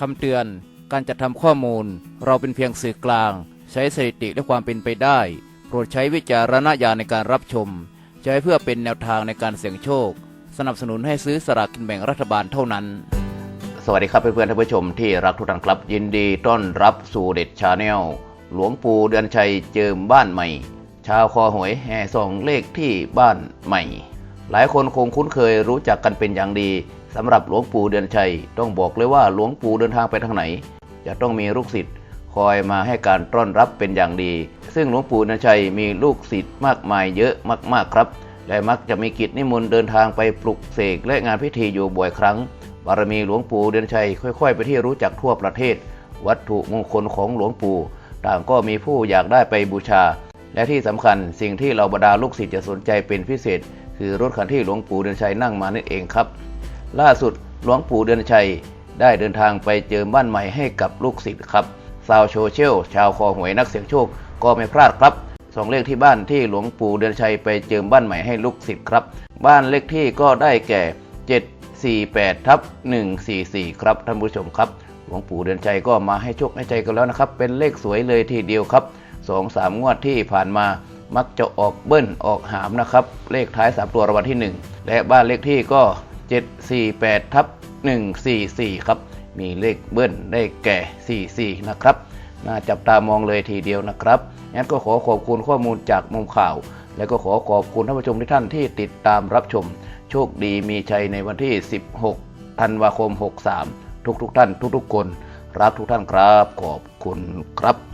คำเตือน การจัดทำข้อมูล เราเป็นเพียงสื่อกลาง ใช้สถิติและความเป็นไปได้ โปรดใช้วิจารณญาณในการรับชม ใช้เพื่อเป็นแนวทางในการเสี่ยงโชค สนับสนุนให้ซื้อสลากกินแบ่งรัฐบาลเท่านั้น สวัสดีครับเพื่อนๆท่านผู้ชมที่รักทุกท่านครับ ยินดีต้อนรับสู่เด็ดชาแนลหลวงปู่เดือนชัยเจิมบ้านใหม่ ชาวคอหวยแห่ส่องเลขที่บ้านใหม่ หลายคนคงคุ้นเคยรู้จักกันเป็นอย่างดี สำหรับหลวงปู่เดือนชัย ต้องบอกเลยว่าหลวงปู่เดินทางไปทางไหน จะต้องมีลูกศิษย์คอยมาให้การต้อนรับเป็นอย่างดี ซึ่งหลวงปู่เดือนชัยมีลูกศิษย์มากมายเยอะมากๆครับ และมักจะมีกิจนิมนต์เดินทางไปปลุกเสกและงานพิธีอยู่บ่อยครั้ง บารมีหลวงปู่เดือนชัยค่อยๆ ไปที่รู้จักทั่วประเทศ วัตถุมงคลของหลวงปู่ต่างก็มีผู้อยากได้ไปบูชา และที่สำคัญสิ่งที่เราบรรดาลูกศิษย์จะสนใจเป็นพิเศษ คือรถคันที่หลวงปู่เดือนชัยนั่งมานั่นเองครับ ล่าสุดหลวงปู่เดือนชัย ได้เดินทางไปเจอบ้านใหม่ให้กับลูกศิษย์ครับชาวโซเชียลชาวคอหวยนักเสี่ยงโชคก็ไม่พลาดครับสองเลขที่บ้านที่หลวงปู่เดือนชัยไปเจิมบ้านใหม่ให้ลูกศิษย์ครับ บ้านเลขที่ก็ได้แก่ 748ทับ144 ครับท่านผู้ชมครับ หลวงปู่เดือนชัยก็มาให้โชคให้ใจกันแล้วนะครับ เป็นเลขสวยเลยทีเดียวครับสองสามงวดที่ผ่านมามักจะออกเบิ้ลออกหามนะครับ เลขท้าย 3 ตัวรางวัลที่ 1 และบ้านเลขที่ก็ 748ทับ144 ครับ มีเลขเบิ้ลได้แก่ 44 นะครับ น่าจับตามองเลยทีเดียวนะครับ งั้นก็ขอขอบคุณข้อมูลจากมุมข่าว และก็ขอขอบคุณท่านผู้ชมทุกท่านที่ติดตามรับชม โชคดีมีชัยในวันที่ 16 ธันวาคม 63 ทุกๆทท่านทุกๆคน รักทุกท่านครับ ขอบคุณครับ